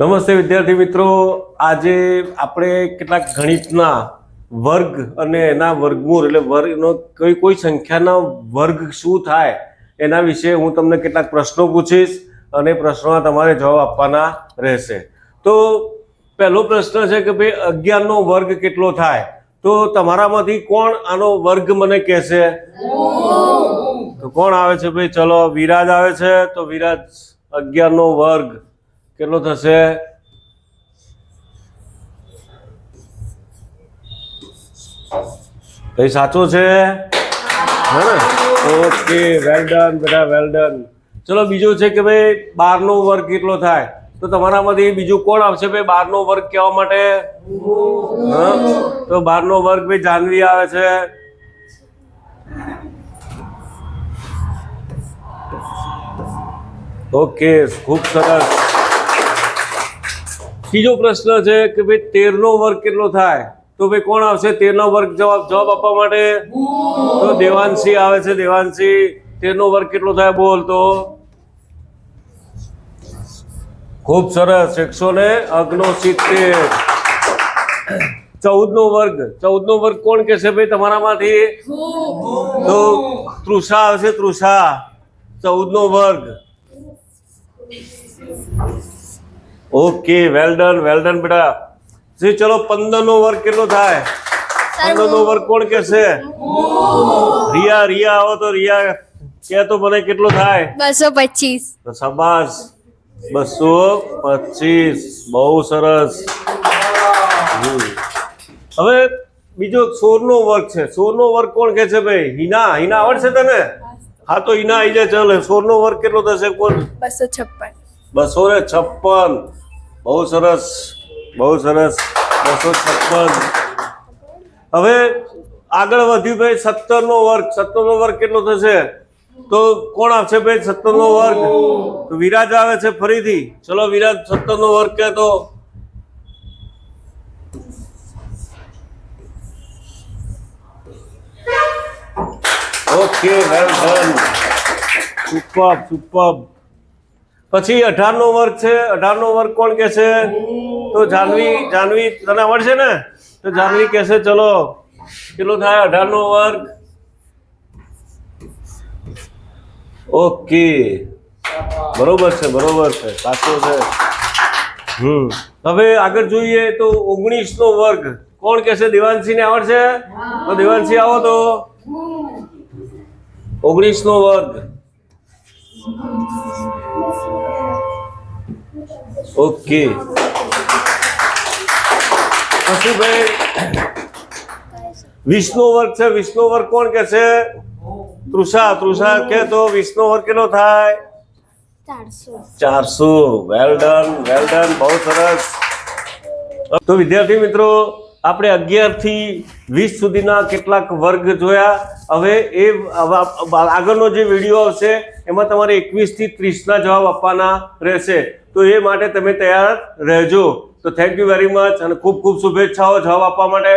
નમસ્તે વિદ્યાર્થી મિત્રો. આજે આપણે કેટલાક ગણિતના વર્ગ અને એના વર્ગમૂળ, એટલે વર્ગનો કોઈ કોઈ સંખ્યાના વર્ગ શું થાય એના વિશે હું તમને કેટલાક પ્રશ્નો પૂછીશ અને પ્રશ્નોના તમારે જવાબ આપવાના રહેશે. તો પહેલો પ્રશ્ન છે કે ભાઈ, અગિયારનો વર્ગ કેટલો થાય? તો તમારામાંથી કોણ આનો વર્ગ મને કહેશે? તો કોણ આવે છે ભાઈ? ચલો, વિરાજ આવે છે. તો વિરાજ, અગિયારનો વર્ગ. કેટલો થશે? ભાઈ સાચો છે? ઓકે વેલ ડન બેટા વેલ ડન ચલો બીજું છે કે ભાઈ બારનો વર્ગ કેટલો થાય? તો તમારામાંથી બીજું કોણ આવશે ભાઈ બારનો વર્ગ કહેવા માટે? તો બારનો વર્ગ ભાઈ જાનવી આવે છે. ઓકે ખૂબ સરસ. ત્રીજો પ્રશ્ન છે કે ભાઈ તેરનો વર્ગ કેટલો થાય? તો ભાઈ કોણ આવશે? તેરનો વર્ગ જવાબ જવાબ આપવા માટે? તો દેવાંશી આવે છે, દેવાંશી. તેરનો વર્ગ કેટલો થાય બોલ તો? ખૂબ સરસ, એકસો ને સિત્તેર. ચૌદ નો વર્ગ. ચૌદ નો વર્ગ કોણ કે છે ભાઈ તમારામાંથી? તો તૃષા આવશે, તૃષા. ચૌદ નો વર્ગ. Okay well done well done બેટા. જી ચલો પંદર નો વર્ગ કેટલો થાય? પંદર નો વર્ગ કોણ કહેશે? રિયા રિયા આવો તો રિયા કે તો મને કેટલો થાય? બસો પચીસ. તો શાબાશ. બસો પચીસ. બહુ સરસ. હવે બીજો સોરનો વર્ગ છે. સોર નો વર્ગ કોણ કે છે ભાઈ? હિના. હિના આવડશે તને? હા તો હિના આવી જાય. ચાલે સોરનો વર્ગ કેટલો થશે? કોણ? બસો છપ્પન. બસો ને છપ્પન. બહુ સરસ બહુ સરસ. બસો છપ્પન. હવે આગળ વધ્યું ભાઈ સત્તર નો વર્ગ. સત્તર નો વર્ગ કેટલો થશે? તો કોણ આવશે ભાઈ સત્તર નો વર્ગ? તો વિરાજ આવે છે ફરીથી. ચલો વિરાજ સત્તર નો વર્ગ કે તો. Okay well done super super પછી અઢાર નો વર્ગ છે અઢાર નો વર્ગ કોણ કે છે? તો જાનવી જાનવી તને આવડશે ને? તો જાનવી કહેશે ચલો, કેટલો થાય? અઢાર નો વર્ગ? ઓકે. બરોબર છે બરોબર છે, સાચો છે. હમ. હવે આગળ જોઈએ તો ઓગણીસ નો વર્ગ. કોણ કહેશે દેવાંશી ને આવડશે? તો દેવાંશી આવો તો. ઓગણીસ નો વર્ગ. ઓકે. પછી વિષ્ણુ વર્ગ છે વિષ્ણુ વર્ગ કોણ કે છે? તૃષા તૃષા કે તો વિષ્ણુ વર્ગ કેટલો થાય? ચારસો. વેલ ડન વેલ ડન બહુ સરસ. તો વિદ્યાર્થી મિત્રો આપણે અગિયારથી વીસ સુધીના કેટલાક વર્ગ જોયા. હવે એ આગળનો જે વીડિયો આવશે, એમાં તમારે એકવીસથી ત્રીસના જવાબ આપવાના રહેશે. તો એ માટે તમે તૈયાર રહેજો. તો થેન્ક યુ વેરી મચ અને ખૂબ ખૂબ શુભેચ્છાઓ જવાબ આપવા માટે.